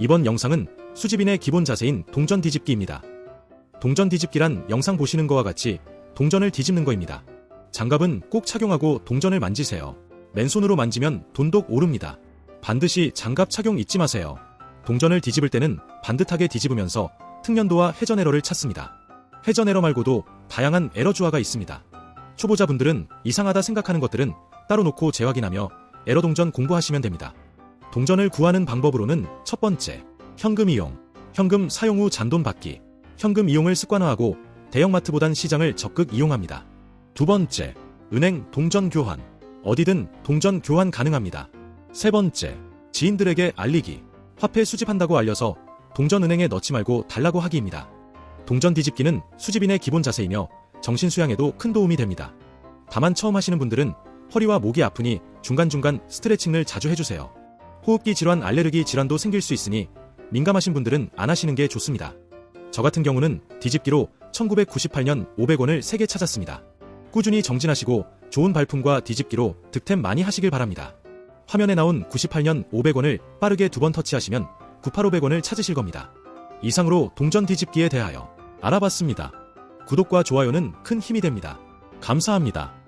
이번 영상은 수집인의 기본 자세인 동전 뒤집기입니다. 동전 뒤집기란 영상 보시는 거와 같이 동전을 뒤집는 거입니다. 장갑은 꼭 착용하고 동전을 만지세요. 맨손으로 만지면 돈독 오릅니다. 반드시 장갑 착용 잊지 마세요. 동전을 뒤집을 때는 반듯하게 뒤집으면서 특년도와 회전 에러를 찾습니다. 회전 에러 말고도 다양한 에러 주화가 있습니다. 초보자분들은 이상하다 생각하는 것들은 따로 놓고 재확인하며 에러 동전 공부하시면 됩니다. 동전을 구하는 방법으로는 첫 번째, 현금 이용. 현금 사용 후 잔돈 받기. 현금 이용을 습관화하고 대형마트보단 시장을 적극 이용합니다. 두 번째, 은행 동전 교환. 어디든 동전 교환 가능합니다. 세 번째, 지인들에게 알리기. 화폐 수집한다고 알려서 동전 은행에 넣지 말고 달라고 하기입니다. 동전 뒤집기는 수집인의 기본 자세이며 정신 수양에도 큰 도움이 됩니다. 다만 처음 하시는 분들은 허리와 목이 아프니 중간중간 스트레칭을 자주 해주세요. 호흡기 질환, 알레르기 질환도 생길 수 있으니 민감하신 분들은 안 하시는 게 좋습니다. 저 같은 경우는 뒤집기로 1998년 500원을 3개 찾았습니다. 꾸준히 정진하시고 좋은 발품과 뒤집기로 득템 많이 하시길 바랍니다. 화면에 나온 98년 500원을 빠르게 두 번 터치하시면 98,500원을 찾으실 겁니다. 이상으로 동전 뒤집기에 대하여 알아봤습니다. 구독과 좋아요는 큰 힘이 됩니다. 감사합니다.